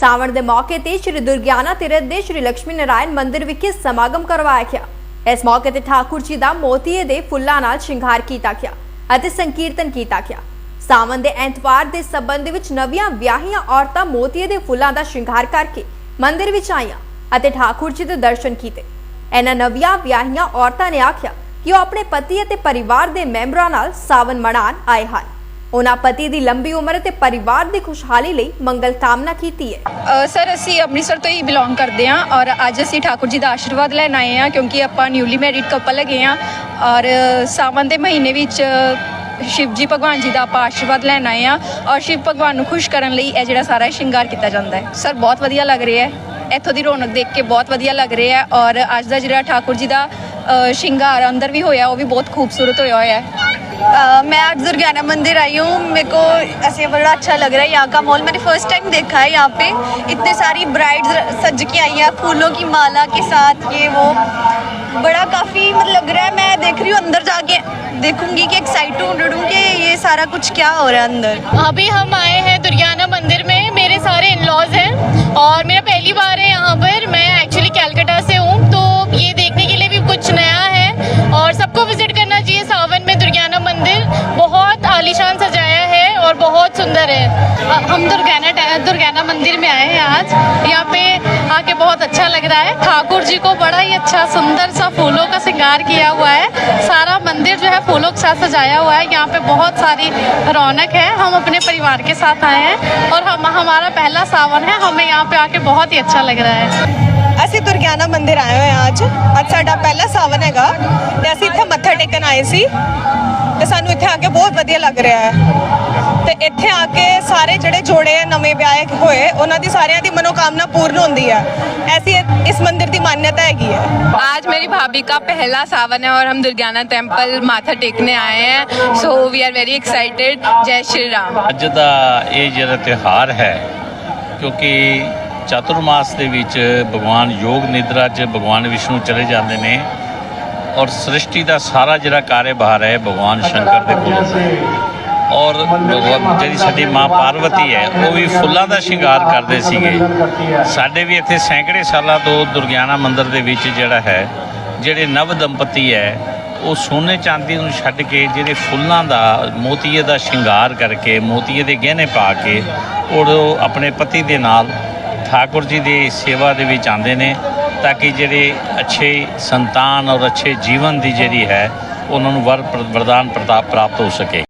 ਸਾਵਣ ਦੇ ਮੌਕੇ ਤੇ ਸ਼੍ਰੀ ਦੁਰਗਿਆਨਾ ਤੀਰਥ ਦੇ ਸ਼੍ਰੀ ਲక్ష్ਮੀ ਨਾਰਾਇਣ ਮੰਦਿਰ ਵਿਖੇ ਸਮਾਗਮ ਕਰਵਾਇਆ ਗਿਆ। ਇਸ ਮੌਕੇ ਤੇ ਠਾਕੁਰ ਜੀ ਦਾ ਮੋਤੀਏ ਦੇ ਫੁੱਲਾਂ ਨਾਲ ਸ਼ਿੰਗਾਰ ਕੀਤਾ ਗਿਆ ਅਤੇ ਸੰਕੀਰਤਨ ਕੀਤਾ ਗਿਆ। ਸਾਵਣ ਦੇ ਐਤਵਾਰ ਦੇ ਸਬੰਧ ਵਿੱਚ ਨਵੀਆਂ ਵਿਆਹੀਆਂ ਔਰਤਾਂ ਮੋਤੀਏ ਦੇ ਫੁੱਲਾਂ ਦਾ ਸ਼ਿੰਗਾਰ ਕਰਕੇ ਮੰਦਿਰ ਵਿੱਚ ਆਈਆਂ ਅਤੇ ਠਾਕੁਰ ਜੀ ਦੇ ਦਰਸ਼ਨ ਕੀਤੇ। ਇਹਨਾਂ ਨਵੀਆਂ ਵਿਆਹੀਆਂ ਔਰਤਾਂ ਨੇ ਆਖਿਆ ਕਿ ਉਹ ਆਪਣੇ ਪਤੀ ਅਤੇ ਪਰਿਵਾਰ ਦੇ ਮੈਂਬਰਾਂ ਨਾਲ ਸਾਵਨ ਮਨਾਉਣ ਆਏ ਹਨ। ਉਹਨਾਂ ਪਤੀ ਦੀ ਲੰਬੀ ਉਮਰ ਅਤੇ ਪਰਿਵਾਰ ਦੀ ਖੁਸ਼ਹਾਲੀ ਲਈ ਮੰਗਲ ਕਾਮਨਾ ਕੀਤੀ ਹੈ। ਸਰ, ਅਸੀਂ ਅੰਮ੍ਰਿਤਸਰ ਤੋਂ ਹੀ ਬਿਲੋਂਗ ਕਰਦੇ ਹਾਂ ਔਰ ਅੱਜ ਅਸੀਂ ਠਾਕੁਰ ਜੀ ਦਾ ਆਸ਼ੀਰਵਾਦ ਲੈਣ ਆਏ ਹਾਂ ਕਿਉਂਕਿ ਆਪਾਂ ਨਿਊਲੀ ਮੈਰਿਡ ਕਪਲ ਹੈਗੇ ਹਾਂ ਔਰ ਸਾਵਨ ਦੇ ਮਹੀਨੇ ਵਿੱਚ ਸ਼ਿਵ ਜੀ ਭਗਵਾਨ ਜੀ ਦਾ ਆਪਾਂ ਆਸ਼ੀਰਵਾਦ ਲੈਣ ਆਏ ਹਾਂ ਔਰ ਸ਼ਿਵ ਭਗਵਾਨ ਨੂੰ ਖੁਸ਼ ਕਰਨ ਲਈ ਇਹ ਜਿਹੜਾ ਸਾਰਾ ਸ਼ਿੰਗਾਰ ਕੀਤਾ ਜਾਂਦਾ ਹੈ। ਸਰ, ਬਹੁਤ ਵਧੀਆ ਲੱਗ ਰਿਹਾ ਹੈ। ਇੱਥੋਂ ਦੀ ਰੌਣਕ ਦੇਖ ਕੇ ਬਹੁਤ ਵਧੀਆ ਲੱਗ ਰਿਹਾ ਹੈ ਔਰ ਅੱਜ ਦਾ ਜਿਹੜਾ ਠਾਕੁਰ ਜੀ ਦਾ ਸ਼ਿੰਗਾਰ ਅੰਦਰ ਵੀ ਹੋਇਆ ਉਹ ਵੀ ਬਹੁਤ ਖੂਬਸੂਰਤ ਹੋਇਆ ਹੋਇਆ ਹੈ। मैं आज दुर्गाना मंदिर आई हूँ। मेरे को ऐसे बड़ा अच्छा लग रहा है यहाँ का मॉल मैंने फ़र्स्ट टाइम देखा है यहाँ पे। इतने सारी ब्राइड्स सज के आई हैं, फूलों की माला के साथ, ये वो। बड़ा काफ़ी मतलब लग रहा है। मैं देख रही हूँ अंदर जाके, देखूँगी कि एक्साइटेड हूँ कि ये सारा कुछ क्या हो रहा है अंदर। अभी हम आए हैं दुर्गाना मंदिर में। मेरे सारे इन लॉज हैं और मेरा पहली बार है हम दुर्गाना टे- दुर्गाना मंदिर में आए हैं आज यहाँ पे आके बहुत अच्छा लग रहा है ठाकुर जी को बड़ा ही अच्छा सुंदर सा फूलों का श्रृंगार किया हुआ है सारा मंदिर जो है फूलों के साथ सजाया हुआ है यहाँ पे बहुत सारी रौनक है हम अपने परिवार के साथ आए हैं और हम हमारा पहला सावन है हमें यहाँ पे आके बहुत ही अच्छा लग रहा है ਅਸੀਂ ਦੁਰਗਿਆਨਾ ਮੰਦਿਰ ਆਏ ਹੋਏ ਹਾਂ ਅੱਜ ਅੱਜ ਸਾਡਾ ਪਹਿਲਾ ਸਾਵਨ ਹੈਗਾ ਤੇ ਅਸੀਂ ਇੱਥੇ ਮੱਥਾ ਟੇਕਣ ਆਏ ਸੀ ਤੇ ਸਾਨੂੰ ਇੱਥੇ ਆ ਕੇ ਬਹੁਤ ਵਧੀਆ ਲੱਗ ਰਿਹਾ ਹੈ ਤੇ ਇੱਥੇ ਆ ਕੇ ਸਾਰੇ ਜਿਹੜੇ ਜੋੜੇ ਆ ਨਵੇਂ ਵਿਆਹੇ ਹੋਏ ਉਹਨਾਂ ਦੀ ਸਾਰਿਆਂ ਦੀ ਮਨੋਕਾਮਨਾ ਪੂਰਨ ਹੁੰਦੀ ਹੈ ਐਸੀ ਇਸ ਮੰਦਿਰ ਦੀ ਮਾਨਤਾ ਹੈਗੀ ਹੈ आज मेरी भाभी का पहला सावन है और हम दुर्गाना टेम्पल माथा टेकने आए हैं so we are very excited जय श्री राम ਅੱਜ ਦਾ ਇਹ ਜਿਹੜਾ ਤਿਉਹਾਰ ਹੈ ਕਿਉਂਕਿ ਚਤੁਰਮਾਸ ਦੇ ਵਿੱਚ ਭਗਵਾਨ ਯੋਗ ਨਿਦਰਾ 'ਚ ਭਗਵਾਨ ਵਿਸ਼ਨੂੰ ਚਲੇ ਜਾਂਦੇ ਨੇ ਔਰ ਸ੍ਰਿਸ਼ਟੀ ਦਾ ਸਾਰਾ ਜਿਹੜਾ ਕਾਰਜਭਾਰ ਹੈ, ਭਗਵਾਨ ਸ਼ੰਕਰ ਦੇ ਕੋਲ। ਔਰ ਭਗਵਾਨ- ਜਿਹੜੀ ਸਾਡੀ ਮਾਂ ਪਾਰਵਤੀ ਹੈ, ਉਹ ਵੀ ਫੁੱਲਾਂ ਦਾ ਸ਼ਿੰਗਾਰ ਕਰਦੇ ਸੀਗੇ। ਸਾਡੇ ਵੀ ਇੱਥੇ ਸੈਂਕੜੇ ਸਾਲਾਂ ਤੋਂ ਦੁਰਗਿਆਨਾ ਮੰਦਿਰ ਦੇ ਵਿੱਚ ਜਿਹੜਾ ਹੈ, ਜਿਹੜੇ ਨਵ ਦੰਪਤੀ ਹੈ, ਉਹ ਸੋਨੇ ਚਾਂਦੀ ਨੂੰ ਛੱਡ ਕੇ ਜਿਹੜੇ ਫੁੱਲਾਂ ਦਾ, ਮੋਤੀਏ ਦਾ ਸ਼ਿੰਗਾਰ ਕਰਕੇ, ਮੋਤੀਏ ਦੇ ਗਹਿਣੇ ਪਾ ਕੇ ਔਰ ਉਹ ਆਪਣੇ ਪਤੀ ਦੇ ਨਾਲ, ਠਾਕੁਰ ਜੀ ਦੀ ਸੇਵਾ ਦੇ ਵਿੱਚ ਆਉਂਦੇ ਨੇ। ਤਾਂ ਕਿ ਜਿਹੜੇ ਅੱਛੇ ਸੰਤਾਨ ਔਰ ਅੱਛੇ ਜੀਵਨ ਦੀ ਜਿਹੜੀ ਹੈ, ਉਹਨਾਂ ਨੂੰ ਵਰ ਵਰਦਾਨ ਪ੍ਰਤਾਪ ਪ੍ਰਾਪਤ ਹੋ ਸਕੇ।